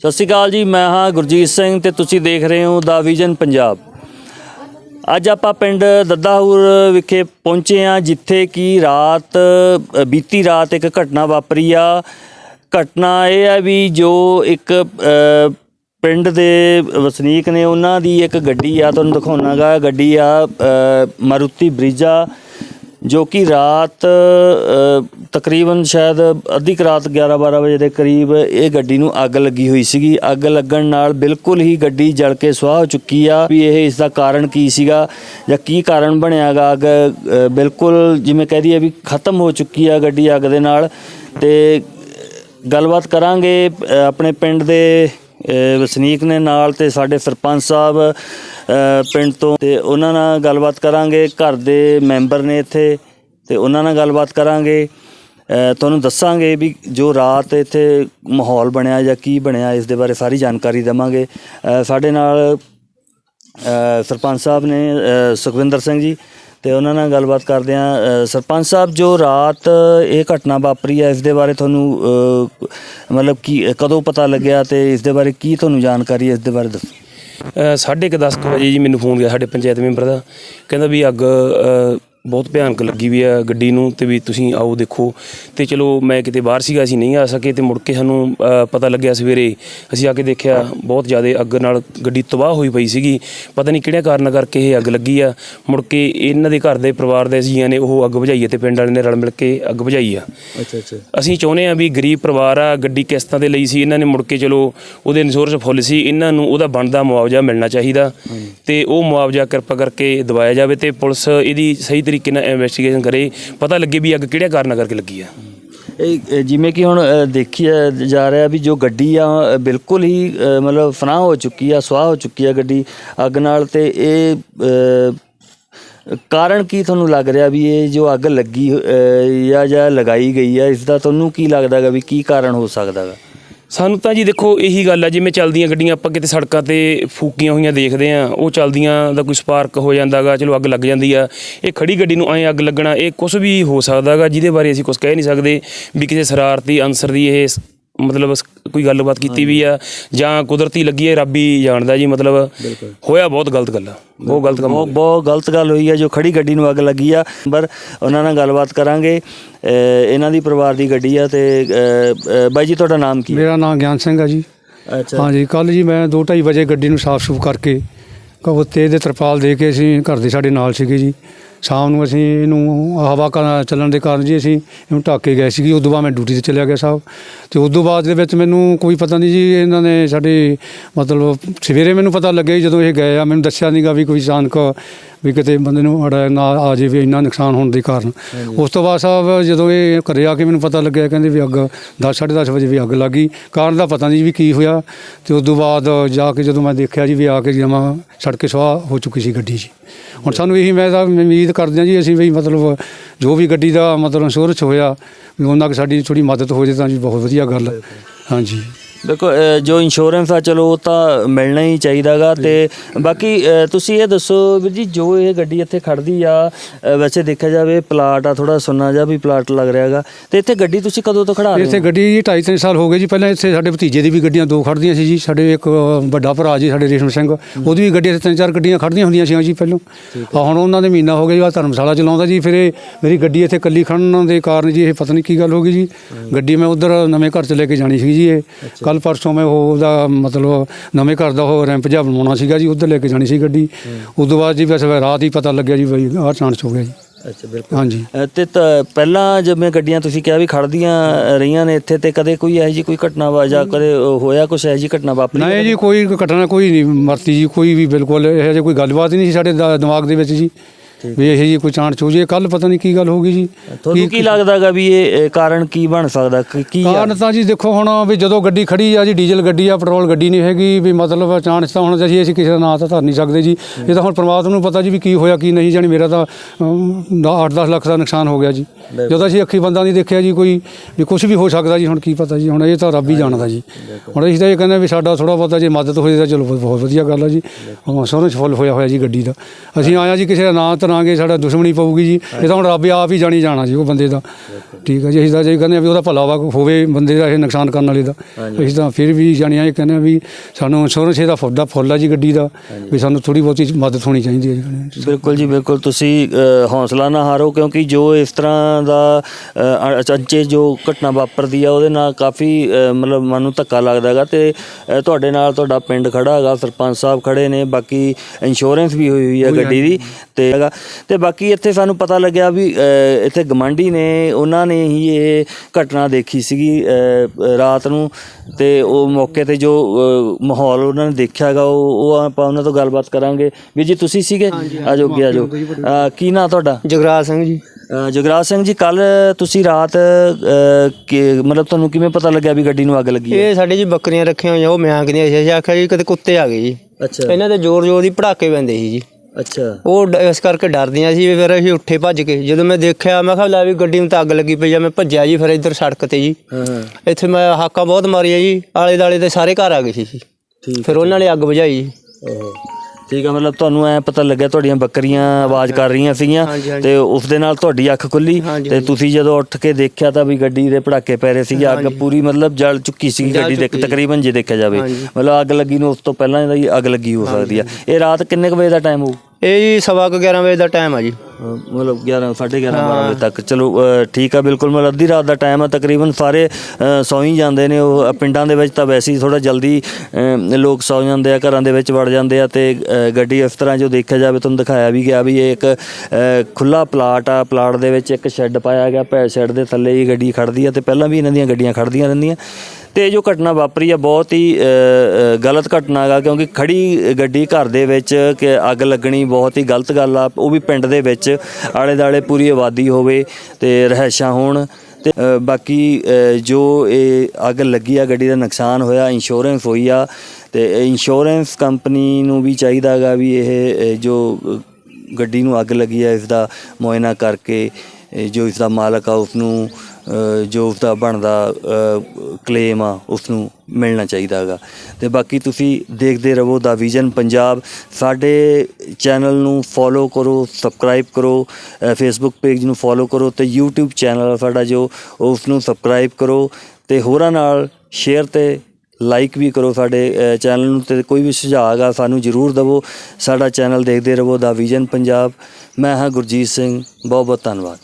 ਸਤਿ ਸ਼੍ਰੀ ਅਕਾਲ ਜੀ ਮੈਂ ਹਾਂ ਗੁਰਜੀਤ ਸਿੰਘ ਤੇ ਤੁਸੀਂ ਦੇਖ ਰਹੇ ਹੋ ਦਾ ਵਿਜ਼ਨ ਪੰਜਾਬ। ਅੱਜ ਆਪਾਂ ਪਿੰਡ ਦੱਦਾਹੂਰ ਵਿਖੇ ਪਹੁੰਚੇ ਹਾਂ ਜਿੱਥੇ ਕਿ ਰਾਤ ਬੀਤੀ ਰਾਤ ਇੱਕ ਘਟਨਾ ਵਾਪਰੀ ਆ। ਘਟਨਾ ਇਹ ਆ ਵੀ ਜੋ ਇੱਕ ਪਿੰਡ ਦੇ ਵਸਨੀਕ ਨੇ ਉਹਨਾਂ ਦੀ ਇੱਕ ਗੱਡੀ ਆ ਤੁਹਾਨੂੰ ਦਿਖਾਉਣਾਗਾ ਗੱਡੀ ਆ ਅ, ਮਾਰੂਤੀ ਬਰੀਜਾ। ਜੋ ਕਿ ਰਾਤ ਤਕਰੀਬਨ ਸ਼ਾਇਦ ਅੱਧੀ ਕੁ ਰਾਤ 11-12 ਵਜੇ ਦੇ ਕਰੀਬ ਇਹ ਗੱਡੀ ਨੂੰ ਅੱਗ ਲੱਗੀ ਹੋਈ ਸੀਗੀ। ਅੱਗ ਲੱਗਣ ਨਾਲ ਬਿਲਕੁਲ ਹੀ ਗੱਡੀ ਜਲ ਕੇ ਸੁਆਹ ਹੋ ਚੁੱਕੀ ਆ। ਵੀ ਇਹ ਇਸ ਦਾ ਕਾਰਨ ਕੀ ਸੀਗਾ ਜਾਂ ਕੀ ਕਾਰਨ ਬਣਿਆਗਾ? ਅੱਗ ਬਿਲਕੁਲ ਜਿਵੇਂ ਕਹਿ ਦਈਏ ਵੀ ਖਤਮ ਹੋ ਚੁੱਕੀ ਆ ਗੱਡੀ ਅੱਗ ਦੇ ਨਾਲ। ਤੇ ਗੱਲਬਾਤ ਕਰਾਂਗੇ ਆਪਣੇ ਪਿੰਡ ਦੇ ਵਸਨੀਕ ਨੇ ਨਾਲ ਤੇ ਸਾਡੇ ਸਰਪੰਚ ਸਾਹਿਬ ਪਿੰਡ ਤੋਂ ਤੇ ਉਹਨਾਂ ਨਾਲ ਗੱਲਬਾਤ ਕਰਾਂਗੇ। ਘਰ ਦੇ ਮੈਂਬਰ ਨੇ ਇੱਥੇ ਤੇ ਉਹਨਾਂ ਨਾਲ ਗੱਲਬਾਤ ਕਰਾਂਗੇ। ਤੁਹਾਨੂੰ ਦੱਸਾਂਗੇ ਵੀ ਜੋ ਰਾਤ ਇੱਥੇ ਮਾਹੌਲ ਬਣਿਆ ਜਾਂ ਕੀ ਬਣਿਆ, ਇਸ ਦੇ ਬਾਰੇ ਸਾਰੀ ਜਾਣਕਾਰੀ ਦੇਵਾਂਗੇ। ਸਾਡੇ ਨਾਲ ਸਰਪੰਚ ਸਾਹਿਬ ਨੇ ਸੁਖਵਿੰਦਰ ਸਿੰਘ ਜੀ ਤੇ ਉਹਨਾਂ ਨਾਲ ਗੱਲਬਾਤ ਕਰਦੇ ਆ ਸਰਪੰਚ ਸਾਹਿਬ, ਜੋ ਰਾਤ ਇਹ ਘਟਨਾ ਵਾਪਰੀ ਹੈ, ਇਸ ਦੇ ਬਾਰੇ ਤੁਹਾਨੂੰ ਮਤਲਬ ਕੀ, ਕਦੋਂ ਪਤਾ ਲੱਗਿਆ ਤੇ ਇਸ ਦੇ ਬਾਰੇ ਕੀ ਤੁਹਾਨੂੰ ਜਾਣਕਾਰੀ ਹੈ, ਇਸ ਦੇ ਬਾਰੇ ਦੱਸੋ। ਸਾਢੇ ਕੁ ਦਸ ਕੁ ਵਜੇ ਜੀ ਮੈਨੂੰ ਫੋਨ ਗਿਆ ਸਾਡੇ ਪੰਚਾਇਤ ਮੈਂਬਰ ਦਾ। ਕਹਿੰਦਾ ਵੀ ਅੱਗ ਬਹੁਤ ਭਿਆਨਕ ਲੱਗੀ ਵੀ ਆ ਗੱਡੀ ਨੂੰ ਤੇ ਵੀ ਤੁਸੀਂ ਆਓ ਦੇਖੋ। ਤੇ ਚਲੋ ਮੈਂ ਕਿਤੇ ਬਾਹਰ ਸੀਗਾ ਅਸੀਂ ਨਹੀਂ ਆ ਸਕੇ ਤੇ ਮੁੜ ਕੇ ਸਾਨੂੰ ਪਤਾ ਲੱਗਿਆ ਸਵੇਰੇ। ਅਸੀਂ ਆ ਕੇ ਦੇਖਿਆ ਬਹੁਤ ਜ਼ਿਆਦਾ ਅੱਗ ਨਾਲ ਗੱਡੀ ਤਬਾਹ ਹੋਈ ਪਈ ਸੀਗੀ। ਪਤਾ ਨਹੀਂ ਕਿਹੜੇ ਕਾਰਨ ਕਰਕੇ ਇਹ ਅੱਗ ਲੱਗੀ ਆ। ਮੁੜ ਕੇ ਇਹਨਾਂ ਦੇ ਘਰ ਦੇ ਪਰਿਵਾਰ ਦੇ ਜੀਆਂ ਨੇ ਉਹ ਅੱਗ ਬੁਝਾਈ ਤੇ ਪਿੰਡ ਵਾਲਿਆਂ ਨੇ ਰਲ ਮਿਲ ਕੇ ਅੱਗ ਬੁਝਾਈ ਆ। ਅੱਛਾ ਅੱਛਾ। ਅਸੀਂ ਚਾਹੁੰਦੇ ਆ ਵੀ ਗਰੀਬ ਪਰਿਵਾਰ ਆ ਗੱਡੀ ਕਿਸ਼ਤਾਂ ਤੇ ਲਈ ਸੀ ਇਹਨਾਂ ਨੇ ਮੁੜ ਕੇ ਚਲੋ ਉਹਦੇ ਇੰਸ਼ੋਰੈਂਸ ਫੁੱਲ ਸੀ ਇਹਨਾਂ ਨੂੰ ਉਹਦਾ ਬਣਦਾ ਮੁਆਵਜ਼ਾ ਮਿਲਣਾ ਚਾਹੀਦਾ। ਤੇ ਉਹ ਮੁਆਵਜ਼ਾ ਕਿਰਪਾ ਕਰਕੇ ਦਵਾਇਆ ਜਾਵੇ ਤੇ ਪੁਲਿਸ ਇਹਦੀ ਸਹੀ ਤਰੀਕੇ ਨਾਲ ਇਨਵੈਸਟੀਗੇਸ਼ਨ ਕਰੇ ਪਤਾ ਲੱਗੇ ਵੀ ਅੱਗ ਕਿਹੜੇ ਕਾਰਨ ਕਰਕੇ ਲੱਗੀ ਆ। ਇਹ ਜਿਵੇਂ ਕਿ ਹੁਣ ਅ, ਦੇਖਿਆ ਜਾ ਰਿਹਾ ਵੀ ਜੋ ਗੱਡੀ ਆ ਬਿਲਕੁਲ ਹੀ ਮਤਲਬ ਫਨਾਹ ਹੋ ਚੁੱਕੀ ਆ ਸਵਾਹ ਹੋ ਚੁੱਕੀ ਆ ਗੱਡੀ ਅੱਗ ਨਾਲ ਤੇ ਇਹ ਕਾਰਨ ਕੀ ਤੁਹਾਨੂੰ ਲੱਗ ਰਿਹਾ ਵੀ ਇਹ ਜੋ ਅੱਗ ਲੱਗੀ ਅ, ਜਾਂ ਜਾਂ ਲਗਾਈ ਗਈ ਆ ਇਸ ਦਾ ਤੁਹਾਨੂੰ ਕੀ ਲੱਗਦਾਗਾ ਵੀ ਕੀ ਕਾਰਨ ਹੋ ਸਕਦਾਗਾ ਸਾਨੂੰ ਤਾਂ ਜੀ ਦੇਖੋ ਇਹੀ ਗੱਲ ਆ, ਜਿਵੇਂ ਚੱਲਦੀਆਂ ਗੱਡੀਆਂ, ਆਪਾਂ ਕਿਤੇ ਸੜਕਾਂ ਤੇ ਫੂਕੀਆਂ ਹੋਈਆਂ ਦੇਖਦੇ ਆ ਉਹ ਚੱਲਦੀਆਂ ਦਾ ਕੋਈ ਸਪਾਰਕ ਹੋ ਜਾਂਦਾਗਾ, ਚਲੋ ਅੱਗ ਲੱਗ ਜਾਂਦੀ ਆ। ਇਹ ਖੜੀ ਗੱਡੀ ਨੂੰ ਐਂ ਅੱਗ ਲੱਗਣਾ, ਇਹ ਕੁਝ ਵੀ ਹੋ ਸਕਦਾਗਾ, ਜਿਹਦੇ ਬਾਰੇ ਅਸੀਂ ਕੁਝ ਕਹਿ ਨਹੀਂ ਸਕਦੇ ਵੀ ਕਿਸੇ ਸ਼ਰਾਰਤੀ ਅਨਸਰ ਦੀ ਇਹ ਮਤਲਬ ਸ- ਕੋਈ ਗੱਲਬਾਤ ਕੀਤੀ ਵੀ ਆ ਜਾਂ ਕੁਦਰਤੀ ਲੱਗੀ ਹੈ ਰੱਬ ਹੀ ਜਾਣਦਾ ਜੀ ਮਤਲਬ ਹੋਇਆ ਬਹੁਤ ਗਲਤ ਗੱਲ ਆ ਬਹੁਤ ਗਲਤ ਕੰਮ ਹੋ ਬਹੁਤ ਬਹੁਤ ਗਲਤ ਗੱਲ ਹੋਈ ਹੈ ਜੋ ਖੜੀ ਗੱਡੀ ਨੂੰ ਅੱਗ ਲੱਗੀ ਆ। ਪਰ ਉਹਨਾਂ ਨਾਲ ਗੱਲਬਾਤ ਕਰਾਂਗੇ। ਅ, ਇਹਨਾਂ ਦੀ ਪਰਿਵਾਰ ਦੀ ਗੱਡੀ ਆ ਤੇ ਅ, ਅ, ਬਾਈ ਜੀ ਤੁਹਾਡਾ ਨਾਮ ਕੀ ਹੈ ਮੇਰਾ ਨਾਮ ਗਿਆਨ ਸਿੰਘ ਆ ਜੀ। ਅੱਛਾ। ਹਾਂਜੀ ਕੱਲ ਜੀ ਮੈਂ 2:30 ਵਜੇ ਗੱਡੀ ਨੂੰ ਸਾਫ਼ ਸੁਫ ਕਰਕੇ ਕਬੂਤੇ ਦੇ ਤਰਪਾਲ ਦੇ ਕੇ ਅਸੀਂ ਘਰ ਦੇ ਸਾਡੇ ਨਾਲ ਸੀਗੇ ਜੀ। ਸ਼ਾਮ ਨੂੰ ਅਸੀਂ ਇਹਨੂੰ ਹਵਾ ਕਾ ਚੱਲਣ ਦੇ ਕਾਰਨ ਜੀ ਅਸੀਂ ਇਹਨੂੰ ਢੱਕ ਕੇ ਗਏ ਸੀਗੇ, ਉਦੋਂ ਬਾਅਦ ਮੈਂ ਡਿਊਟੀ ਤੇ ਚਲਿਆ ਗਿਆ ਸਾਹਿਬ। ਤੇ ਉਦੋਂ ਬਾਅਦ ਦੇ ਵਿੱਚ ਮੈਨੂੰ ਕੋਈ ਪਤਾ ਨਹੀਂ ਜੀ, ਇਹਨਾਂ ਨੇ ਸਾਡੇ ਮਤਲਬ ਸਵੇਰੇ ਮੈਨੂੰ ਪਤਾ ਲੱਗਿਆ ਜਦੋਂ ਇਹ ਗਏ ਆ, ਮੈਨੂੰ ਦੱਸਿਆ ਨਹੀਂਗਾ ਵੀ ਕੋਈ ਅਚਾਨਕ ਵੀ ਕਿਤੇ ਬੰਦੇ ਨੂੰ ਅੜਾ ਨਾ ਆ ਜੇ ਵੀ ਇੰਨਾ ਨੁਕਸਾਨ ਹੋਣ ਦੇ ਕਾਰਨ। ਉਸ ਤੋਂ ਬਾਅਦ ਸਾਹਿਬ ਜਦੋਂ ਇਹ ਘਰੇ ਆ ਕੇ ਮੈਨੂੰ ਪਤਾ ਲੱਗਿਆ ਕਹਿੰਦੇ ਵੀ ਅੱਗ 10 10:30 ਵਜੇ ਵੀ ਅੱਗ ਲੱਗੀ ਕਾਰਨ ਦਾ ਪਤਾ ਨਹੀਂ ਵੀ ਕੀ ਹੋਇਆ। ਤੇ ਉਸ ਤੋਂ ਬਾਅਦ ਜਾ ਕੇ ਜਦੋਂ ਮੈਂ ਦੇਖਿਆ ਜੀ ਵੀ ਆ ਕੇ ਜਮਾ ਸੜ ਕੇ ਸਵਾਹ ਹੋ ਚੁੱਕੀ ਸੀ ਗੱਡੀ ਜੀ। ਹੁਣ ਸਾਨੂੰ ਇਹੀ ਮੈਂ ਤਾਂ ਉਮੀਦ ਕਰਦੇ ਹਾਂ ਜੀ ਅਸੀਂ ਵੀ ਮਤਲਬ ਜੋ ਵੀ ਗੱਡੀ ਦਾ ਮਤਲਬ ਇੰਸ਼ੋਰੈਂਸ ਹੋਇਆ ਵੀ ਉਹਨਾਂ ਕਿ ਸਾਡੀ ਥੋੜੀ ਮਦਦ ਹੋ ਜੇ ਤਾਂ ਜੀ ਬਹੁਤ ਵਧੀਆ ਗੱਲ। ਹੈ ਹਾਂਜੀ। ਦੇਖੋ ਜੋ ਇੰਸ਼ੋਰੈਂਸ ਆ ਚਲੋ ਉਹ ਤਾਂ ਮਿਲਣਾ ਹੀ ਚਾਹੀਦਾਗਾ ਤੇ ਬਾਕੀ ਤੁਸੀਂ ਇਹ ਦੱਸੋ ਵੀਰ ਜੀ ਜੋ ਇਹ ਗੱਡੀ ਇੱਥੇ ਖੜਦੀ ਆ ਵੈਸੇ ਦੇਖਿਆ ਜਾਵੇ ਪਲਾਟ ਆ ਥੋੜਾ ਸੁੰਨਾ ਜਿਹਾ ਵੀ ਪਲਾਟ ਲੱਗ ਰਿਹਾਗਾ। ਤੇ ਇੱਥੇ ਗੱਡੀ ਤੁਸੀਂ ਕਦੋਂ ਤੋਂ ਖੜਾ ਰਹੇ ਇੱਥੇ ਹੋ? ਗੱਡੀ ਜੀ ਢਾਈ ਤਿੰਨ ਸਾਲ ਹੋ ਗਏ ਜੀ ਪਹਿਲਾਂ ਇੱਥੇ ਸਾਡੇ ਭਤੀਜੇ ਦੀ ਵੀ ਗੱਡੀਆਂ ਦੋ ਖੜਦੀਆਂ ਸੀ ਜੀ ਸਾਡੇ ਇੱਕ ਵੱਡਾ ਭਰਾ ਜੀ ਸਾਡੇ ਰੇਸ਼ਮ ਸਿੰਘ ਉਹਦੀ ਵੀ ਗੱਡੀ ਇੱਥੇ ਤਿੰਨ ਚਾਰ ਗੱਡੀਆਂ ਖੜਦੀਆਂ ਹੁੰਦੀਆਂ ਸੀ ਜੀ ਪਹਿਲਾਂ। ਆ ਹੁਣ ਉਹਨਾਂ ਦੇ ਮਹੀਨਾ ਹੋ ਗਿਆ ਜੀ ਆ ਧਰਮਸ਼ਾਲਾ ਚਲਾਉਂਦਾ ਜੀ ਫਿਰ ਇਹ ਮੇਰੀ ਗੱਡੀ ਇੱਥੇ ਕੱਲੀ ਖੜਨ ਦੇ ਕਾਰਨ ਜੀ ਇਹ ਪਤਾ ਨਹੀਂ ਕੀ ਗੱਲ ਹੋ ਗਈ ਜੀ। ਗੱਡੀ ਮੈਂ ਉਧਰ ਨਵੇਂ ਘਰ ਚ ਲੈ ਕੇ ਜਾਣੀ ਸੀ ਜੀ ਇਹ। ਕੱਲ ਪਰਸੋਂ ਮੈਂ ਉਹ ਉਹਦਾ ਮਤਲਬ ਨਵੇਂ ਘਰ ਦਾ ਉਹ ਰੈਂਪ ਜਿਹਾ ਬਣਾਉਣਾ ਸੀਗਾ ਜੀ ਉਧਰ ਲੈ ਕੇ ਜਾਣੀ ਸੀ ਗੱਡੀ। ਉਸ ਤੋਂ ਬਾਅਦ ਜੀ ਵੈਸੇ ਰਾਤ ਹੀ ਪਤਾ ਲੱਗਿਆ ਜੀ ਬਈ ਆਹ ਚਾਂਸ ਹੋ ਗਿਆ ਜੀ। ਅੱਛਾ ਬਿਲਕੁਲ। ਹਾਂਜੀ। ਤੇ ਪਹਿਲਾਂ ਜਿਵੇਂ ਗੱਡੀਆਂ ਤੁਸੀਂ ਕਿਹਾ ਵੀ ਖੜਦੀਆਂ ਰਹੀਆਂ ਨੇ ਇੱਥੇ ਤੇ ਕਦੇ ਕੋਈ ਇਹੋ ਜੀ ਕੋਈ ਘਟਨਾ ਵਾ ਜਾਂ ਕਦੇ ਹੋਇਆ ਕੁਛ ਇਹੋ ਜੀ ਘਟਨਾ ਵਾਪਰੀ ਨਹੀਂ ਜੀ ਕੋਈ ਘਟਨਾ ਕੋਈ ਨਹੀਂ ਮਰਤੀ ਜੀ ਕੋਈ ਵੀ ਬਿਲਕੁਲ ਇਹੋ ਜਿਹੀ ਕੋਈ ਗੱਲਬਾਤ ਹੀ ਨਹੀਂ ਸੀ ਸਾਡੇ ਦਿਮਾਗ ਦੇ ਵਿੱਚ ਜੀ। ਵੀ ਇਹ ਜੀ ਕੋਈ ਚਾਂਟ ਚੂਜੇ ਕੱਲ ਪਤਾ ਨਹੀਂ ਕੀ ਗੱਲ ਹੋ ਗਈ ਜੀ। ਤੁਹਾਨੂੰ ਕੀ ਲੱਗਦਾਗਾ ਵੀ ਇਹ ਕਾਰਨ ਕੀ ਬਣ ਸਕਦਾ? ਕੀ-? ਕਾਰਨ ਤਾਂ ਜੀ ਦੇਖੋ ਹੁਣ ਵੀ ਜਦੋਂ ਗੱਡੀ ਖੜੀ ਆ ਜੀ ਡੀਜ਼ਲ ਗੱਡੀ ਆ ਪੈਟਰੋਲ ਗੱਡੀ ਨਹੀਂ ਹੈਗੀ ਵੀ ਮਤਲਬ ਚਾਂਸ ਤਾਂ ਹੁਣ ਅਸੀਂ ਅਸੀਂ ਕਿਸੇ ਦਾ ਨਾਂ ਤਾਂ ਧਰ ਨਹੀਂ ਸਕਦੇ ਜੀ। ਇਹ ਤਾਂ ਹੁਣ ਪਰਮਾਤਮਾ ਨੂੰ ਪਤਾ ਜੀ ਵੀ ਕੀ ਹੋਇਆ ਕੀ ਨਹੀਂ ਜਾਣੀ ਮੇਰਾ ਤਾਂ 8-10 ਲੱਖ ਦਾ ਨੁਕਸਾਨ ਹੋ ਗਿਆ ਜੀ। ਜਦੋਂ ਅਸੀਂ ਅੱਖੀ ਬੰਦਾ ਨਹੀਂ ਦੇਖਿਆ ਜੀ ਕੋਈ ਵੀ ਕੁਝ ਵੀ ਹੋ ਸਕਦਾ ਜੀ ਹੁਣ ਕੀ ਪਤਾ ਜੀ ਹੁਣ ਇਹ ਤਾਂ ਰੱਬ ਹੀ ਜਾਣਦਾ ਜੀ। ਹੁਣ ਅਸੀਂ ਤਾਂ ਇਹ ਕਹਿੰਦੇ ਵੀ ਸਾਡਾ ਥੋੜਾ ਬਹੁਤਾ ਜੇ ਮਦਦ ਹੋ ਜੇ ਤਾਂ ਚਲੋ ਬਹੁਤ ਵਧੀਆ ਗੱਲ ਆ ਜੀ। ਸੋਹਣੇ ਫੁੱਲ ਹੋਇਆ ਹੋਇਆ ਜੀ ਗੱਡੀ ਦਾ। ਅਸੀਂ ਆਇਆ ਜੀ ਕਿਸੇ ਦਾ ਨਾਂ ਤਰਾਂਗੇ ਸਾਡਾ ਦੁਸ਼ਮਣੀ ਪਊਗੀ ਜੀ। ਇਹ ਤਾਂ ਹੁਣ ਰੱਬ ਆਪ ਹੀ ਜਾਣੀ ਜਾਣਾ ਜੀ ਉਹ ਬੰਦੇ ਦਾ। ਠੀਕ ਹੈ ਜੀ ਅਸੀਂ ਤਾਂ ਜੇ ਕਹਿੰਦੇ ਆ ਵੀ ਉਹਦਾ ਭਲਾ ਵਾ ਹੋਵੇ ਬੰਦੇ ਦਾ ਇਹ ਨੁਕਸਾਨ ਕਰਨ ਵਾਲੇ ਦਾ। ਅਸੀਂ ਤਾਂ ਫਿਰ ਵੀ ਜਾਣੀਆਂ ਇਹ ਕਹਿੰਦੇ ਆ ਵੀ ਸਾਨੂੰ ਇੰਸ਼ੋਰੈਂਸ ਇਹਦਾ ਫੁੱਲ ਦਾ ਫੁੱਲ ਆ ਜੀ ਗੱਡੀ ਦਾ। ਵੀ ਸਾਨੂੰ ਥੋੜੀ ਬਹੁਤੀ ਮਦਦ ਹੋਣੀ ਚਾਹੀਦੀ ਹੈ ਜੀ। ਬਿਲਕੁਲ ਜੀ ਬਿਲਕੁਲ। ਤੁਸੀਂ ਹੌਸਲਾ ਨਾ ਹਾਰੋ ਕਿਉਂਕਿ ਜੋ ਇਸ ਤਰ੍ਹਾਂ ਦਾ ਅਚੰਚੇ ਜੋ ਘਟਨਾ ਵਾਪਰਦੀ ਆ ਉਹਦੇ ਨਾਲ ਕਾਫੀ ਮਤਲਬ ਮਨ ਨੂੰ ਧੱਕਾ ਲੱਗਦਾ ਹੈਗਾ ਤੇ ਤੁਹਾਡੇ ਨਾਲ ਤੁਹਾਡਾ ਪਿੰਡ ਖੜਾ ਹੈਗਾ ਸਰਪੰਚ ਸਾਹਿਬ ਖੜੇ ਨੇ ਬਾਕੀ ਇੰਸ਼ੋਰੈਂਸ ਵੀ ਹੋਈ ਹੋਈ ਹੈ ਗੱਡੀ ਦੀ ਤੇ ਹੈਗਾ। ਤੇ ਬਾਕੀ ਇੱਥੇ ਸਾਨੂੰ ਪਤਾ ਲੱਗਿਆ ਵੀ ਇੱਥੇ ਗਮੰਡੀ ਨੇ ਉਹਨਾਂ ਨੇ ਹੀ ਇਹ ਘਟਨਾ ਦੇਖੀ ਸੀਗੀ ਰਾਤ ਨੂੰ। ਤੇ ਉਹ ਮੌਕੇ ਤੇ ਜੋ ਮਾਹੌਲ ਉਹਨਾਂ ਨੇ ਦੇਖਿਆ ਹੈਗਾ ਉਹ ਉਹ ਆਪਾਂ ਉਹਨਾਂ ਤੋਂ ਗੱਲਬਾਤ ਕਰਾਂਗੇ। ਵੀ ਜੀ ਤੁਸੀਂ ਸੀਗੇ? ਆਜੋ ਅੱਗੇ ਆਜੋ ਕੀ ਨਾਂ ਤੁਹਾਡਾ? ਜਗਰਾਜ ਸਿੰਘ ਜੀ। ਜਗਰਾਜ ਸਿੰਘ ਜੀ ਕੱਲ ਤੁਸੀਂ ਰਾਤ ਮਤਲਬ ਤੁਹਾਨੂੰ ਕਿਵੇਂ ਪਤਾ ਲੱਗਿਆ ਵੀ ਗੱਡੀ ਨੂੰ ਅੱਗ ਲੱਗੀ ਹੈ? ਇਹ ਸਾਡੇ ਜੀ ਬੱਕਰੀਆਂ ਰੱਖੀਆਂ ਹੋਈਆਂ ਉਹ ਮਿਆਂਕਦੀਆਂ ਸੀ ਅਸੀਂ ਆਖਿਆ ਜੀ ਕਿਤੇ ਕੁੱਤੇ ਆ ਗਏ ਜੀ। ਅੱਛਾ। ਇਹਨਾਂ ਦੇ ਜ਼ੋਰ ਜ਼ੋਰ ਦੀ ਪੜਾਕੇ ਪੈਂਦੇ ਸੀ ਜੀ। ਅੱਛਾ। ਉਹ ਡ- ਇਸ ਕਰਕੇ ਡਰਦੀਆਂ ਸੀ ਵੀ ਫਿਰ ਅਸੀਂ ਉੱਠੇ ਭੱਜ ਕੇ। ਜਦੋਂ ਮੈਂ ਦੇਖਿਆ ਮੈਂ ਕਿਹਾ ਲੈ ਵੀ ਗੱਡੀ ਨੂੰ ਤਾਂ ਅੱਗ ਲੱਗੀ ਪਈ ਆ ਮੈਂ ਭੱਜਿਆ ਜੀ ਫਿਰ ਇੱਧਰ ਸੜਕ ਤੇ ਜੀ। ਹਾਂ ਹਾਂ। ਇੱਥੇ ਮੈਂ ਹਾਕਾਂ ਬਹੁਤ ਮਾਰੀਆਂ ਜੀ ਆਲੇ ਦਾਲੇ ਦੇ ਸਾਰੇ ਘਰ ਆ ਗਏ ਸੀ ਜੀ। ਠੀਕ ਫਿਰ ਉਹਨਾਂ ਨੇ ਅੱਗ ਬੁਝਾਈ ਜੀ। ਓਹੋ। ਠੀਕ ਆ ਮਤਲਬ ਤੁਹਾਨੂੰ ਐ ਪਤਾ ਲੱਗਿਆ ਤੁਹਾਡੀਆਂ ਬੱਕਰੀਆਂ ਆਵਾਜ਼ ਕਰ ਰਹੀਆਂ ਸੀਗੀਆਂ ਹਾਂਜੀ, ਹਾਂਜੀ। ਤੇ ਉਸ ਦੇ ਨਾਲ ਤੁਹਾਡੀ ਅੱਖ ਖੁੱਲੀ ਹਾਂਜੀ, ਤੇ ਤੁਸੀਂ ਜਦੋਂ ਉੱਠ ਕੇ ਦੇਖਿਆ ਤਾਂ ਵੀ ਗੱਡੀ ਦੇ ਪੜਾਕੇ ਪੈ ਰਹੇ ਸੀਗੇ ਅੱਗ ਪੂਰੀ ਮਤਲਬ ਜਲ ਚੁੱਕੀ ਸੀ ਜਲ ਗੱਡੀ ਦੇ ਚੁੱਕੀ। ਤਕਰੀਬਨ ਜੇ ਦੇਖਿਆ ਜਾਵੇ ਹਾਂਜੀ। ਮਤਲਬ ਅੱਗ ਲੱਗੀ ਨੂੰ ਉਸ ਤੋਂ ਪਹਿਲਾਂ ਇਹਦਾ ਅੱਗ ਲੱਗੀ ਹੋ ਸਕਦੀ ਆ ਇਹ ਰਾਤ ਕਿੰਨੇ ਕੁ ਵਜੇ ਦਾ ਟਾਈਮ ਹੋਊ ਇਹ ਜੀ ਸਵਾ ਕੁ 11 ਵਜੇ ਦਾ ਟਾਈਮ ਆ ਜੀ। ਮਤਲਬ 11 11:30 12 ਵਜੇ ਤੱਕ। ਚਲੋ ਠੀਕ ਆ ਬਿਲਕੁਲ ਮਤਲਬ ਅੱਧੀ ਰਾਤ ਦਾ ਟਾਈਮ ਆ ਤਕਰੀਬਨ ਸਾਰੇ ਸੌਂ ਹੀ ਜਾਂਦੇ ਨੇ। ਉਹ ਪਿੰਡਾਂ ਦੇ ਵਿੱਚ ਤਾਂ ਵੈਸੇ ਹੀ ਥੋੜਾ ਜਲਦੀ ਲੋਕ ਸੌਂ ਜਾਂਦੇ ਆ ਘਰਾਂ ਦੇ ਵਿੱਚ ਵੜ ਜਾਂਦੇ ਆ ਤੇ ਗੱਡੀ ਇਸ ਤਰ੍ਹਾਂ ਜੋ ਦੇਖਿਆ ਜਾਵੇ ਤੁਹਾਨੂੰ ਦਿਖਾਇਆ ਵੀ ਗਿਆ ਵੀ ਇਹ ਇੱਕ ਅਹ ਖੁੱਲਾ ਪਲਾਟ ਆ। ਪਲਾਟ ਦੇ ਵਿੱਚ ਇੱਕ ਸ਼ੈੱਡ ਪਾਇਆ ਗਿਆ ਪੈ ਸ਼ੈੱਡ ਦੇ ਥੱਲੇ ਹੀ ਗੱਡੀ ਖੜਦੀ ਆ ਤੇ ਪਹਿਲਾਂ ਵੀ ਇਹਨਾਂ ਦੀਆਂ ਗੱਡੀਆਂ ਖੜਦੀਆਂ ਰਹਿੰਦੀਆਂ। ਤੇ ਜੋ ਘਟਨਾ ਵਾਪਰੀ ਆ, ਬਹੁਤ ਹੀ ਗਲਤ ਘਟਨਾ ਹੈਗਾ ਕਿਉਂਕਿ ਖੜੀ ਗੱਡੀ ਘਰ ਦੇ ਵਿੱਚ ਕਿ ਅੱਗ ਲੱਗਣੀ ਬਹੁਤ ਹੀ ਗਲਤ ਗੱਲ ਆ, ਉਹ ਵੀ ਪਿੰਡ ਦੇ ਵਿੱਚ ਆਲੇ ਦਾਲੇ ਪੂਰੀ ਆਬਾਦੀ ਹੋਵੇ ਤੇ ਰਹਿਸ਼ਾਂ ਹੋਣ ਤੇ ਬਾਕੀ ਜੋ ਇਹ ਅੱਗ ਲੱਗੀ ਆ, ਗੱਡੀ ਦਾ ਨੁਕਸਾਨ ਹੋਇਆ ਇੰਸ਼ੋਰੈਂਸ ਹੋਈ ਆ, ਤੇ ਇੰਸ਼ੋਰੈਂਸ ਕੰਪਨੀ ਨੂੰ ਵੀ ਚਾਹੀਦਾ ਚਾਹੀਦਾਗਾ ਵੀ ਇਹ ਜੋ ਗੱਡੀ ਨੂੰ ਅੱਗ ਲੱਗੀ ਆ, ਇਸ ਦਾ ਮੁਆਇਨਾ ਕਰਕੇ ਜੋ ਇਸ ਦਾ ਮਾਲਕ ਆ ਉਸ ਨੂੰ ਜੋ ਉਸਦਾ ਬਣਦਾ ਕਲੇਮ ਆ ਉਸ ਨੂੰ ਮਿਲਣਾ ਚਾਹੀਦਾ ਹੈਗਾ। ਤੇ ਬਾਕੀ ਤੁਸੀਂ ਦੇਖਦੇ ਰਹੋ ਦਾ ਵਿਜ਼ਨ ਪੰਜਾਬ। ਸਾਡੇ ਚੈਨਲ ਨੂੰ ਫੋਲੋ ਕਰੋ ਸਬਸਕ੍ਰਾਈਬ ਕਰੋ ਫੇਸਬੁੱਕ ਪੇਜ ਨੂੰ ਫੋਲੋ ਕਰੋ ਤੇ YouTube ਚੈਨਲ ਸਾਡਾ ਜੋ ਉਸ ਨੂੰ ਸਬਸਕ੍ਰਾਈਬ ਕਰੋ ਤੇ ਹੋਰਾਂ ਨਾਲ ਸ਼ੇਅਰ ਤੇ ਲਾਈਕ ਵੀ ਕਰੋ ਸਾਡੇ ਚੈਨਲ ਨੂੰ ਤੇ ਕੋਈ ਵੀ ਸੁਝਾਅ ਹੈਗਾ ਸਾਨੂੰ ਜਰੂਰ ਦਿਵੋ। ਸਾਡਾ ਚੈਨਲ ਦੇਖਦੇ ਰਹੋ ਦਾ ਵਿਜ਼ਨ ਪੰਜਾਬ। ਮੈਂ ਹਾਂ ਗੁਰਜੀਤ ਸਿੰਘ। ਬਹੁਤ ਬਹੁਤ ਧੰਨਵਾਦ।